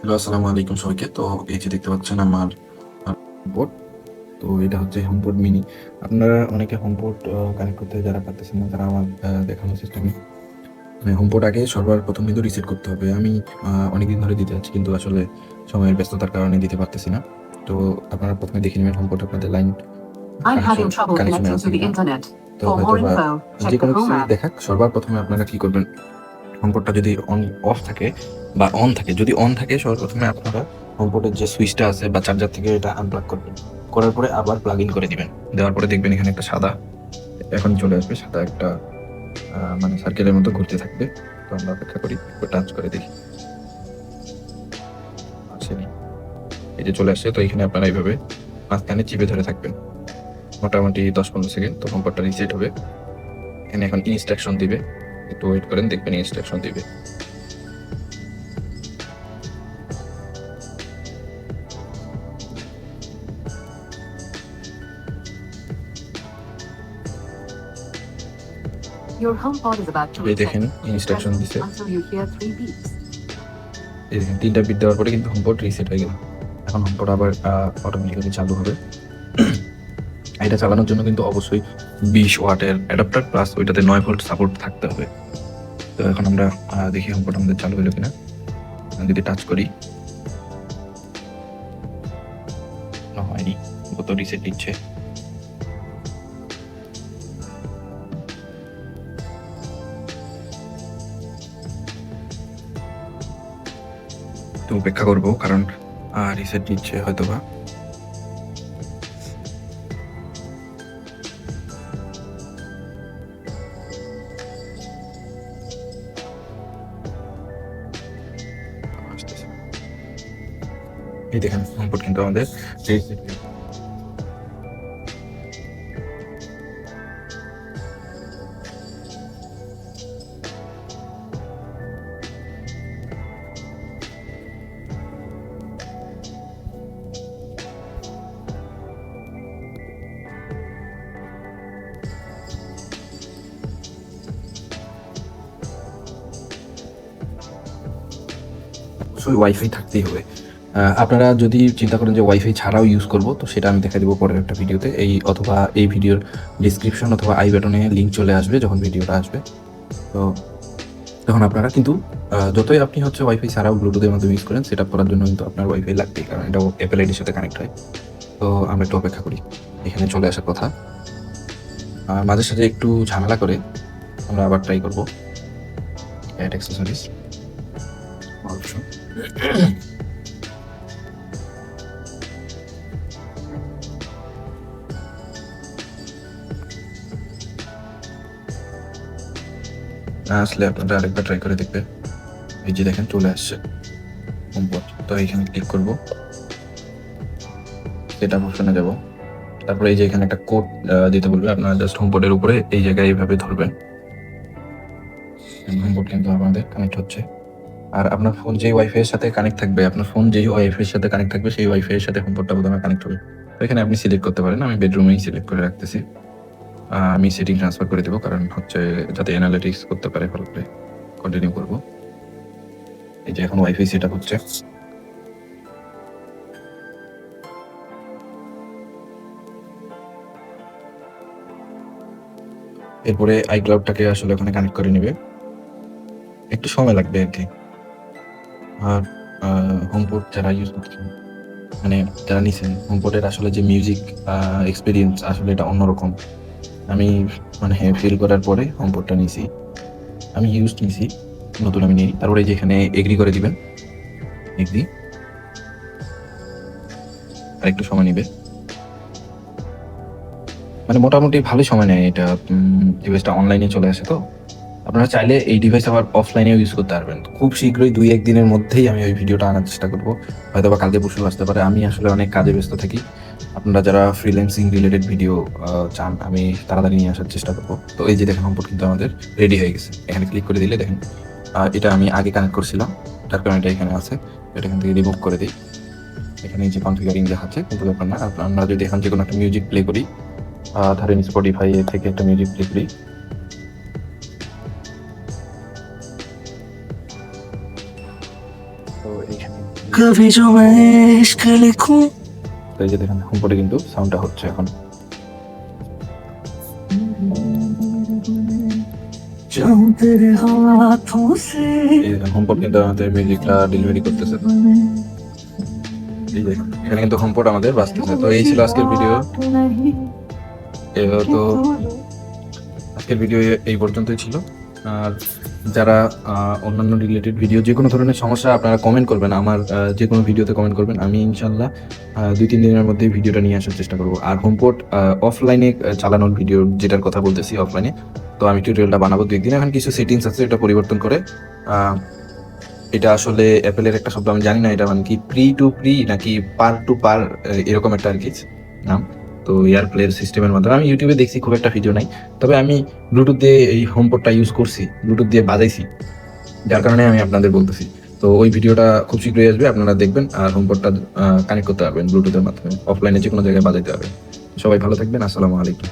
Hello আসসালামু আলাইকুম সবাইকে তো এই যে দেখতে পাচ্ছেন আমার হোমপোর্ট তো এটা হচ্ছে হোমপোর্ট মিনি আপনারা অনেকে হোমপোর্ট কানেক্ট করতে যারা পারতেছেন না তারা আমার সিস্টেমে মানে হোমপোর্ট আগে সর্বার প্রথম কিন্তু রিসেট করতে হবে। আমি অনেকদিন ধরে দিতে যাচ্ছি কিন্তু আসলে সময়ের ব্যস্ততার কারণে দিতে পারতেছি না। তো আপনারা প্রথমে দেখে নেবেন হোমপোর্ট আপনাদের লাইন. তো হয়তো বা যে কোনো কিছু দেখাক সবার প্রথমে আপনারা কি করবেন? হোমপোর্টটা যদি অন অফ থাকে বা অন থাকে, যদি অন থাকে সবার প্রথমে আপনারা হোমপোর্টের যে সুইচটা আছে বা চার্জার থেকে এটা আনপ্লাগ করবেন। করার পরে আবার প্লাগ ইন করে দিবেন। দেওয়ার পরে দেখবেন এখানে একটা সাদা, এখন চলে আসবে সাদা একটা মানে সার্কেলের মতো ঘুরতে থাকবে। তো আমরা অপেক্ষা করি টাচ করে দেখি। আসেনি এই যে চলে আসছে, তো এখানে আপনারা এইভাবে মাঝখানে চিপে ধরে থাকবেন। মোটামুটি দশ পনেরো সেকেন্ড, তো হোমপোর্টটা রিসেট হবে। এখানে এখন ইনস্ট্রাকশন দিবে। একটু ওয়েট করেন, দেখবেন ইনস্ট্রাকশন দিবে। Your HomePod is about to এই দেখেন reset. ইনস্ট্রাকশন দিছে। Until you hear three beeps. এই দেখেন তিনটা বিট দেওয়ার পরে কিন্তু হোমপোর্ট রিসেট হয়ে গেল। এখন হোমপোর্ট আবার অটোমেটিক্যালি চালু হবে। এটা চালানোর জন্য কিন্তু অবশ্যই বিশ ওয়াটের অ্যাডাপ্টার প্লাস ওইটাতে নয় ভোল্ট সাপোর্ট থাকতে হবে। তো এখন আমরা দেখি হোমপোর্ট আমাদের চালু হলো কিনা। যদি টাচ করি হয়নি কত রিসেট দিচ্ছে। তো উপেক্ষা করব কারণ রিসেট দিচ্ছে হয়তো বা এই দেখেন হোমপোর্ট কিন্তু আমাদের অবশ্যই ওয়াইফাই থাকতেই হবে। আপনারা যদি চিন্তা করেন যে ওয়াইফাই ছাড়াও ইউজ করব, তো সেটা আমি দেখা দেবো পরের একটা ভিডিওতে। এই অথবা এই ভিডিওর ডিসক্রিপশন অথবা আই বাটনে লিঙ্ক চলে আসবে যখন ভিডিওটা আসবে। তো তখন আপনারা কিন্তু যতই আপনি হচ্ছে ওয়াইফাই ছাড়াও ব্লুটুথের মাধ্যমে ইউজ করেন সেটা করার জন্য কিন্তু আপনার ওয়াইফাই লাগবেই, কারণ এটা অ্যাপেল আইডির সাথে কানেক্ট হয়। তো আমরা একটু অপেক্ষা করি, এখানে চলে আসার কথা। আর মাঝে সাথে একটু ঝামেলা করে আমরা আবার ট্রাই করব। অ্যাড অ্যাক্সেসরিজ অপশন না আসলে আপনারা আরেকবার ট্রাই করে দেখবেন। এই যে দেখেন চলে আসছে। হোমপট তো এইখানে ক্লিক করব। সেটা অপশনে যাব। তারপরে এই যে এখানে একটা কোড দিতে বলবে। আপনারা জাস্ট হোমপটের উপরে এই জায়গায় এইভাবে ধরবেন। হোমপট কিন্তু আমাদের কানেক্ট হচ্ছে। আর আপনার ফোন যেই ওয়াইফাই এর সাথে কানেক্ট থাকবে, আপনার ফোন যেই ওয়াইফাই এর সাথে কানেক্ট থাকবে, সেই ওয়াইফাই এর সাথে হোমপটটা প্রথমে কানেক্ট হবে। তো এখানে আপনি সিলেক্ট করতে পারেন, আমি বেডরুমেই সিলেক্ট করে রাখতেছি। আমি সেটিং ট্রান্সফার করে দেবো, কারণ হচ্ছে যাতে অ্যানালিটিক্স করতে পারে, ভালো করে কন্টিনিউ করব। এই যে এখন ওয়াইফাই সেট আপ হচ্ছে। এরপরে আইক্লাউডটাকে আসলে ওখানে কানেক্ট করে নেবে। একটু সময় লাগবে আর কি। আর হোমপোর্ট যারা ইউজ করছেন মানে যারা নিছেন হোমপোর্টের আসলে যে মিউজিক এক্সপিরিয়েন্স আসলে এটা অন্যরকম। আমি মানে ফিল করার পরে হোমপোর্টটা নিছি। আমি ইউজ নিছি, নতুন আমি নিই। তারপরে যে এখানে এগ্রি করে দিবেন। এগ্রি আর একটু সময় নিবে। মানে মোটামুটি ভালো সময় নেয় এটা। ডিভাইসটা অনলাইনে চলে আসে তো। আপনারা চাইলে এই ডিভাইস আবার অফলাইনেও ইউজ করতে পারবেন। খুব শীঘ্রই দুই, এক দিনের মধ্যেই আমি ওই ভিডিওটা আনার চেষ্টা করব। হয়তো বা কালকে পরশু আসতে পারে। আমি আসলে অনেক কাজে ব্যস্ত থাকি। আপনারা যারা ফ্রিল্যান্সিং রিলেটেড ভিডিও চান, আমি তাড়াতাড়ি নিয়ে আসার চেষ্টা করব। তো এই যে দেখেন হোমপোর্ট কিন্তু আমাদের রেডি হয়ে গেছে। এখানে ক্লিক করে দিলে দেখেন এটা আমি আগে কানেক্ট করছিলাম। যার কারণে এটা এখানে আছে। এটা এখান থেকে রিমুভ করে দিই। এখানে যে কনফিগারিং দেখাচ্ছে, কিন্তু ব্যাপার না। আমরা যদি এখন যে কোনো একটা মিউজিক প্লে করি ধরেন স্পটিফাই থেকে একটা মিউজিক প্লে করি कभी जो मैं इश्क लिखूं তো এই যে দেখেন হোমপটে কিন্তু সাউন্ডটা হচ্ছে এখন जाऊं तेरे हाथों से এই দেখেন হোমপট কিন্তু আমাদের মিউজিকটা ডেলিভারি করতেছে এই যে এখানে কিন্তু হোমপট আমাদের বাজতেছে তো এই ছিল আজকের ভিডিও তো আজকের ভিডিও এই পর্যন্তই ছিল আর যারা অন্যান্য রিলেটেড ভিডিও যে কোনো ধরনের সমস্যা আপনারা কমেন্ট করবেন, আমার যে কোনো ভিডিওতে কমেন্ট করবেন, আমি ইনশাল্লাহ দুই, তিন দিনের মধ্যে ভিডিওটা নিয়ে আসার চেষ্টা করব। আর হোমপোর্ট অফলাইনে চালানোর ভিডিও যেটার কথা বলতেছি অফলাইনে তো আমি টিউটোরিয়ালটা বানাবো দুই দিন এখন কিছু সেটিংস আছে, এটা পরিবর্তন করে এটা আসলে অ্যাপেলের একটা শব্দ, আমি জানি না এটা মানে কি প্রি টু প্রি নাকি পার টু পার এরকম একটা আর কি নাম। তো এয়ার প্লেয়ার সিস্টেমের মাধ্যমে। আমি ইউটিউবে দেখছি খুব একটা ভিডিও নাই, তবে আমি ব্লুটুথ দিয়ে এই হোমপোর্টটা ইউজ করছি ব্লুটুথ দিয়ে বাজাইছি। যার কারণে আমি আপনাদের বলতেছি। তো ওই ভিডিওটা খুব শীঘ্রই আসবে, আপনারা দেখবেন আর হোমপোর্টটা কানেক্ট করতে পারবেন ব্লুটুথের মাধ্যমে। অফলাইনে যে কোনো জায়গায় বাজাইতে পারবেন। সবাই ভালো থাকবেন, আসসালামু আলাইকুম।